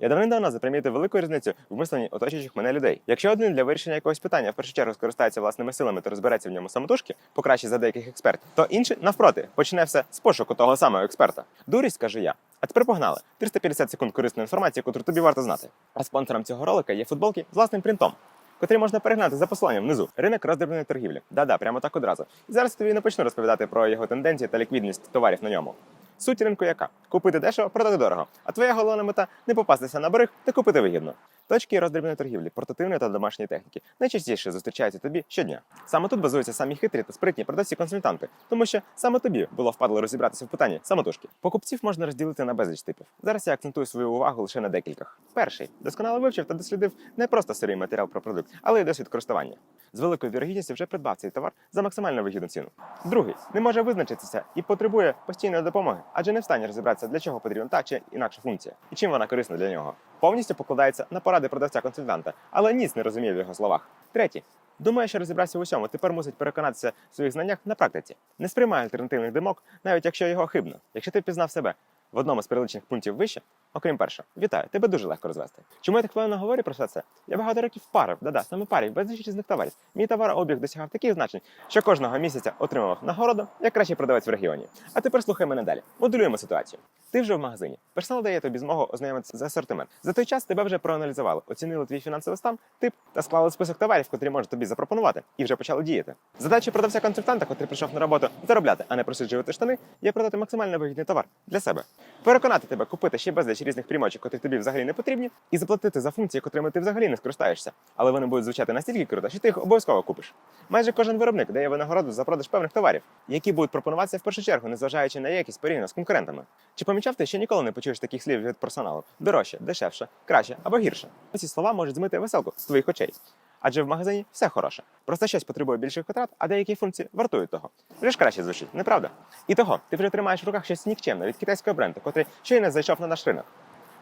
Я давним-давно запримітив велику різницю в мисленні оточуючих мене людей. Якщо один для вирішення якогось питання в першу чергу скористається власними силами та розбереться в ньому самотужки, покраще за деяких експертів, то інший навпроти почне все з пошуку того самого експерта. Дурість, кажу я. А тепер погнали. 350 секунд корисної інформації, яку тобі варто знати. А спонсором цього ролика є футболки з власним принтом. Котрі можна перегнати за посиланням внизу. Ринок роздрібної торгівлі. Да-да, прямо так одразу. І зараз тобі не почну розповідати про його тенденції та ліквідність товарів на ньому. Суть ринку яка? Купити дешево, продати дорого. А твоя головна мета не попастися на берег та купити вигідно. Точки роздрібної торгівлі, портативної та домашньої техніки найчастіше зустрічаються тобі щодня. Саме тут базуються самі хитрі та спритні продавці-консультанти, тому що саме тобі було впадло розібратися в питанні самотужки. Покупців можна розділити на безліч типів. Зараз я акцентую свою увагу лише на декількох. Перший досконало вивчив та дослідив не просто сирий матеріал про продукт, але й досвід користування. З великою вірогідністю вже придбав цей товар за максимально вигідну ціну. Другий не може визначитися і потребує постійної допомоги, адже не встані розібратися, для чого потрібна та чи інакша функція і чим вона корисна для нього. Повністю покладається на поради продавця-консультанта, але ніц не розуміє в його словах. Третій. Думає, що розібрався в усьому, тепер мусить переконатися в своїх знаннях на практиці. Не сприймає альтернативних думок, навіть якщо його хибно. Якщо ти пізнав себе в одному з перелічених пунктів вище, окрім першого, вітаю, тебе дуже легко розвести. Чому я так впевнено говорю про все це? Я багато років парив, да-да, саме парів, без різних товарів. Мій товарообіг досягав таких значень, що кожного місяця отримував нагороду як кращий продавець в регіоні. А тепер слухай мене далі. Моделюємо ситуацію. Ти вже в магазині. Персонал дає тобі змогу ознайомитися з асортимент. За той час тебе вже проаналізували, оцінили твій фінансовий стан, тип та склали список товарів, котрі можуть тобі запропонувати, і вже почали діяти. Задача продавця-консультанта, котрий прийшов на роботу заробляти, а не просиджувати штани, є продати максимально вигідний товар для себе. Переконати тебе купити ще безліч різних приймачок, котрі тобі взагалі не потрібні, і заплатити за функції, котрими ти взагалі не скористаєшся. Але вони будуть звучати настільки круто, що ти їх обов'язково купиш. Майже кожен виробник дає винагороду за продаж певних товарів, які будуть пропонуватися в першу чергу, незважаючи на якість порівняно з конкурентами. Чи помічав ти, що ніколи не почуєш таких слів від персоналу? Дорожче, дешевше, краще або гірше. Ці слова можуть змити веселку з твоїх очей. Адже в магазині все хороше. Просто щось потребує більших витрат, а деякі функції вартують того. Вже ж краще звучить, неправда? І того, ти вже тримаєш в руках щось нікчемне від китайського бренду, котрий щойно зайшов на наш ринок,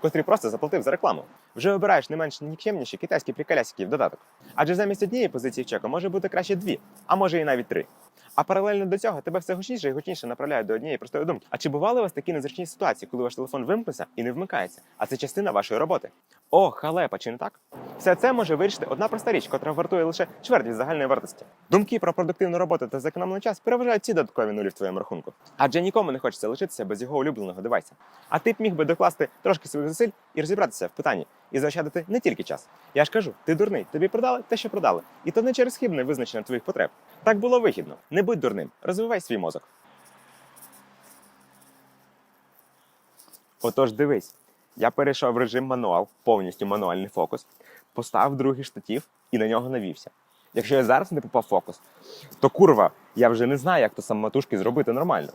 котрий просто заплатив за рекламу. Вже обираєш не менш нікчемніші китайські приколясики в додаток. Адже замість однієї позиції в чеку може бути краще дві, а може і навіть три. А паралельно до цього тебе все гучніше і гучніше направляють до однієї простої думки. А чи бували у вас такі незручні ситуації, коли ваш телефон вимкнувся і не вмикається? А це частина вашої роботи? О, халепа, чи не так? Все це може вирішити одна проста річ, котра вартує лише чверть від загальної вартості. Думки про продуктивну роботу та зекономлений час переважають ці додаткові нулі в твоєму рахунку. Адже нікому не хочеться лишитися без його улюбленого девайса. А ти б міг би докласти трошки своїх зусиль і розібратися в питанні, і заощадити не тільки час. Я ж кажу, ти дурний, тобі продали те, що продали, і то не через хибне визначення твоїх потреб. Так було вигідно. Не будь дурним, розвивай свій мозок. Отож, дивись, я перейшов в режим мануал, повністю мануальний фокус, поставив другий штатів і на нього навівся. Якщо я зараз не попав фокус, то курва, я вже не знаю, як то самотужки зробити нормально.